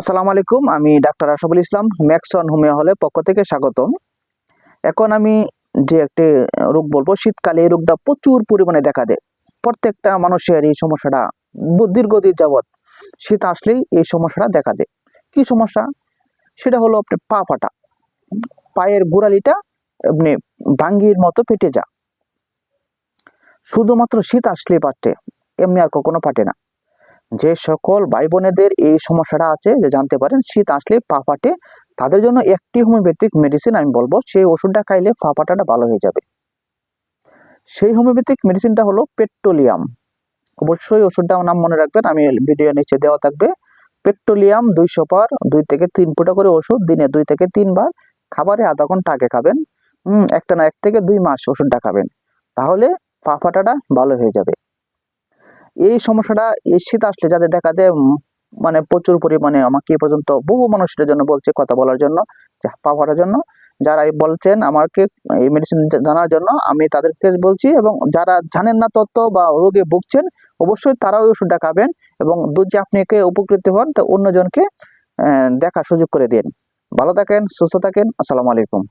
আসসালামু আলাইকুম, আমি doctor Ashaful Islam, Maxon homeo হলে পক্ষ থেকে স্বাগতম। এখন আমি যে একটি রোগ বলব, শীতকালে এই রোগটা প্রচুর পরিমাণে দেখা দেয়। প্রত্যেকটা মানুষের এই সমস্যাটা দীর্ঘদিন যাবৎ শীত আসলেই এই সমস্যাটা দেখা দেয়। কি সমস্যা? সেটা হলো আপনার পা ফাটা। পায়ের গোড়ালিটা এমনি ভাঙ্গির মতো ফেটে যা শুধুমাত্র শীত আসলেই পাটে এমনি আর কখনো পাটে না। যে সকল ভাই বোনেদের এই সমস্যাটা আছে, যে জানতে পারেন, শীত আসলে পা ফাটে, তাদের জন্য একটি হোমিওপ্যাথিক মেডিসিন আমি বলব, সেই ওষুধটা খাইলে পা ফাটাটা ভালো হয়ে যাবে। সেই হোমিওপ্যাথিক মেডিসিনটা হলো পেট্রোলিয়াম। অবশ্যই ওষুধটার নাম মনে রাখবেন, আমি ভিডিও নিচে দেওয়া থাকবে। পেট্রোলিয়াম দুইশো পার, দুই থেকে তিন ফুটা করে ওষুধ, দিনে দুই থেকে তিনবার, খাবারে আধা ঘণ্টা আগে খাবেন হম একটা না, এক থেকে দুই মাস ওষুধটা খাবেন। তাহলে পা ফাটাটা ভালো হয়ে যাবে। এই সমস্যাটা এই শীত আসলে যাদের দেখা দেয় মানে প্রচুর পরিমাণে আমাকে এ পর্যন্ত বহু মানুষের জন্য বলছে কথা বলার জন্য পা ফাটার জন্য। যারা বলছেন আমাকে এই মেডিসিন জানার জন্য আমি তাদেরকে বলছি এবং যারা জানেন না তত্ত্ব বা রোগে ভুগছেন, অবশ্যই তারাও ওষুধটা খাবেন এবং দুধ যে আপনি একে উপকৃত হন, তা অন্যজনকে দেখার সুযোগ করে দিন। ভালো থাকেন, সুস্থ থাকেন, আসসালামু আলাইকুম।